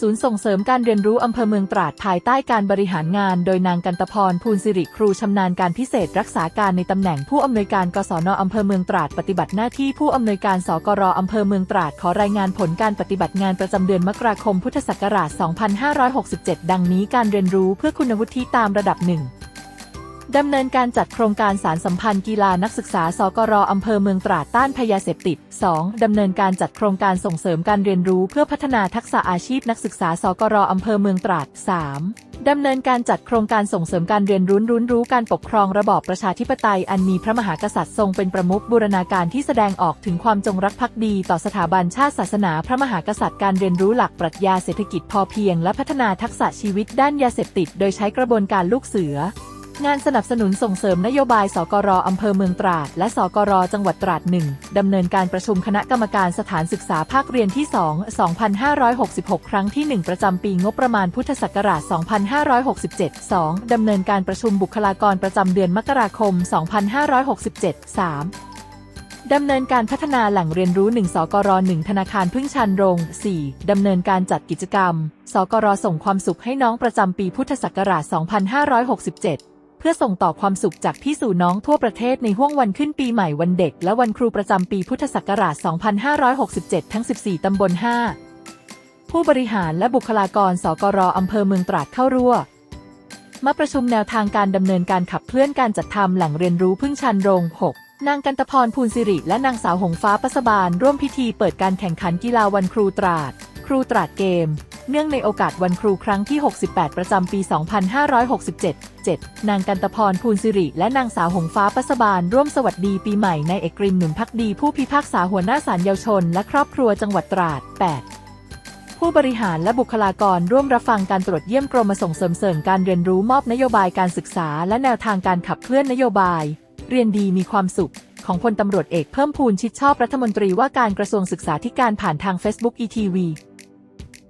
ศูนย์ส่งเสริมการเรียนรู้อำเภอเมืองตราดภายใต้การบริหารงานโดยนางกันตพรภูลสิริครูชำนาญการพิเศษรักษาการในตำแหน่งผู้อำนวยการกศนอำเภอเมืองตราดปฏิบัติหน้าที่ผู้อำนวยการสกรอำเภอเมืองตราดขอรายงานผลการปฏิบัติงานประจำเดือนมกราคมพุทธศักราช 2567 ดังนี้การเรียนรู้เพื่อคุณวุฒิตามระดับหนึ่ง ดำเนินการจัดโครงการสารสัมพันธ์กีฬานักศึกษา สกรอำเภอเมืองตราดต้านพยาเสพติด 2. ดำเนินการจัดโครงการส่งเสริมการเรียนรู้เพื่อพัฒนาทักษะอาชีพนักศึกษา สกรอำเภอเมืองตราด 3. ดำเนินการจัดโครงการส่งเสริมการเรียนรู้รู้รู้การปกครองระบอบประชาธิปไตย อันมีพระมหากษัตริย์ทรงเป็นประมุขบูรณาการที่แสดงออกถึงความจงรักภักดี ต่อสถาบันชาติศาสนา พระมหากษัตริย์การเรียนรู้หลักปรัชญาเศรษฐกิจพอเพียง และพัฒนาทักษะชีวิตด้านยาเสพติด โดยใช้กระบวนการลูกเสือ งานสนับสนุนส่งเสริมนโยบายสกรอำเภอเมืองตราด และสกรจังหวัดตราดหนึ่งดำเนินการประชุมคณะกรรมการสถานศึกษาภาคเรียนที่ 2 2566 ครั้งที่ 1 ประจำปีงบประมาณพุทธศักราช 2567 2. ดำเนินการประชุมบุคลากรประจำเดือนมกราคม 2567 3. ดำเนินการพัฒนาแหล่งเรียนรู้ 1 สกร 1 ธนาคารพึ่งชันโรง 4. ดำเนินการจัดกิจกรรม สกรส่งความสุขให้น้องประจำปีพุทธศักราช 2567 เพื่อส่งต่อความสุขจากพี่สู่น้องทั่วประเทศในห้วงวันขึ้นปีใหม่วันเด็ก และวันครูประจำปีพุทธศักราช 2567 ทั้ง 14 ตำบล 5 ผู้บริหารและบุคลากรสกรอำเภอเมืองตราดเข้าร่วมมาประชุมแนวทางการดำเนินการขับเคลื่อนการจัดทำแหล่งเรียนรู้พึ่งชันโรง 6 นางกันตพรภูลสิริ และนางสาวหงฟ้าปัสบาลร่วมพิธีเปิดการแข่งขันกีฬาวันครูตราด ครูตราดเกม เนื่องในโอกาสวันครูครั้งที่ 68 ประจำปี 2567 7. นางกันตพรภูลสิริ และนางสาวหงฟ้าปัสบาลร่วมสวัสดีปีใหม่ในเอกริมหนุนพักดีผู้พิพากษาหัวหน้าศาลเยาวชน และครอบครัวจังหวัดตราด 8. ผู้บริหารและบุคลากรร่วมรับฟังการตรวจเยี่ยมกรมส่งเสริมเสริมการเรียนรู้มอบนโยบายการศึกษา และแนวทางการขับเคลื่อนนโยบาย เรียนดีมีความสุข ของพลตำรวจเอกเพิ่มพูนชิดชอบรัฐมนตรีว่าการกระทรวงศึกษาธิการผ่านทาง Facebook ETV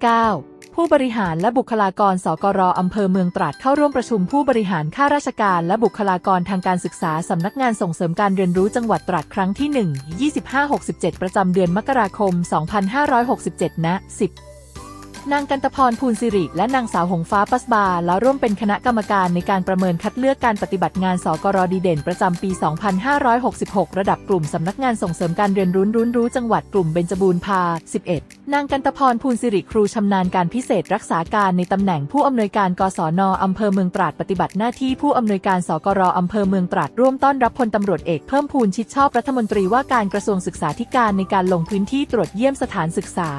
9. ผู้บริหารและบุคลากรสกรอำเภอเมืองตราดเข้าร่วมประชุมผู้บริหารข้าราชการและบุคลากรทางการศึกษาสำนักงานส่งเสริมการเรียนรู้จังหวัดตราดครั้งที่ 1 2567 ประจำเดือนมกราคม 2567ณ10 นางกันตพรภูลสิริและนางสาวหงฟ้าปัสบาแล้วร่วมเป็นคณะกรรมการในการประเมินคัดเลือกการปฏิบัติงานสกรดีเด่นประจำปี 2566 ระดับกลุ่มสำนักงานส่งเสริมการเรียนรู้รู้รู้จังหวัดกลุ่มเบญจบูรพา 11 นางกันตพรภูลสิริครูชำนาญการพิเศษรักษาการในตำแหน่งผู้อำนวยการกศนอำเภอเมืองตราดปฏิบัติหน้าที่ผู้อำนวยการสกรอำเภอเมืองตราดร่วมต้อนรับพลตำรวจเอกเพิ่มพูนชิดชอบรัฐมนตรีว่าการกระทรวงศึกษาธิการในการลงพื้นที่ตรวจเยี่ยมสถานศึกษา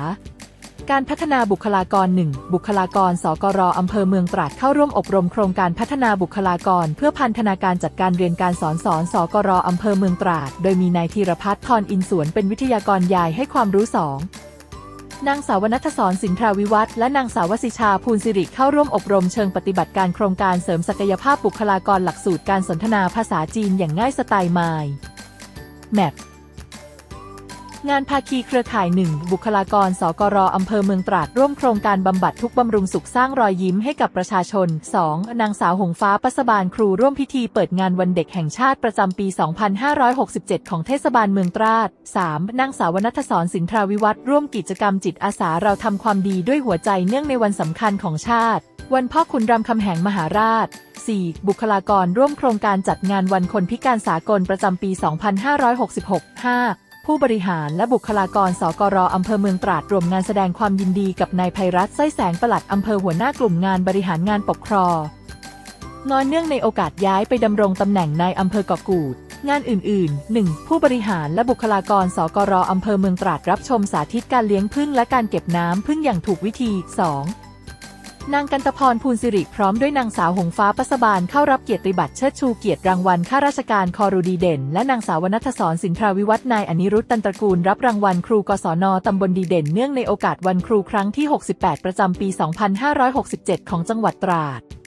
การพัฒนาบุคลากร 1 บุคลากร สกรอำเภอเมืองตราดเข้าร่วมอบรมโครงการพัฒนาบุคลากร เพื่อพันธนาการจัดการเรียนการสอนสอนสกรอำเภอเมืองตราด โดยมีนายธีรพัฒน์พรอินสวนเป็นวิทยากรยายให้ความรู้สองนางสาวนัทศรสินทราวิวัฒและนางสาววสิชาภูลสิริเข้าร่วมอบรมเชิงปฏิบัติการโครงการเสริมศักยภาพบุคลากรหลักสูตรการสนทนาภาษาจีนอย่างง่ายสไตล์ไมล์แมป งานภาคีเครือข่ายหนึ่งบุคลากรสกรอำเภอเมืองตราดร่วมโครงการบำบัดทุกบำรุงสุขสร้างรอยยิ้มให้กับประชาชน 2. นางสาวหงฟ้าปัสบาลครูร่วมพิธีเปิดงานวันเด็กแห่งชาติประจำปี 2567 ของเทศบาลเมืองตราด 3. นางสาวนัทศรสินทราวิวัฒน์ร่วมกิจกรรมจิตอาสาเราทำความดีด้วยหัวใจเนื่องในวันสำคัญของชาติ วันพ่อขุนรามคำแหงมหาราช 4. บุคลากรร่วมโครงการจัดงานวันคนพิการสากลประจำปี 2566 5. ผู้บริหารและบุคลากรสกรอำเภอเมืองตราดรวมงานแสดงความยินดีกับนายภัยรัตน์ไส้แสงปลัดอำเภอหัวหน้ากลุ่มงานบริหารงานปกครองงอนเนื่องในโอกาสย้ายไปดำรงตำแหน่งนายอำเภอเกาะกูด งานอื่นๆ 1. ผู้บริหารและบุคลากรสกรอำเภอเมืองตราดรับชมสาธิตการเลี้ยงพึ่งและการเก็บน้ำพึ่งอย่างถูกวิธี 2. นางกันตพรภูลสิริพร้อมด้วยนางสาวหงฟ้าปัสบาลเข้ารับเกียรติบัตรเชิดชูเกียรติรางวัลข้าราชการคอรูดีเด่น และนางสาววนัทศรสินทราวิวัฒน์นายอนิรุตตันตระกูลรับรางวัลครูกศนตำบลดีเด่นเนื่องในโอกาสวันครูครั้งที่ 68 ประจำปี 2567 ของจังหวัดตราด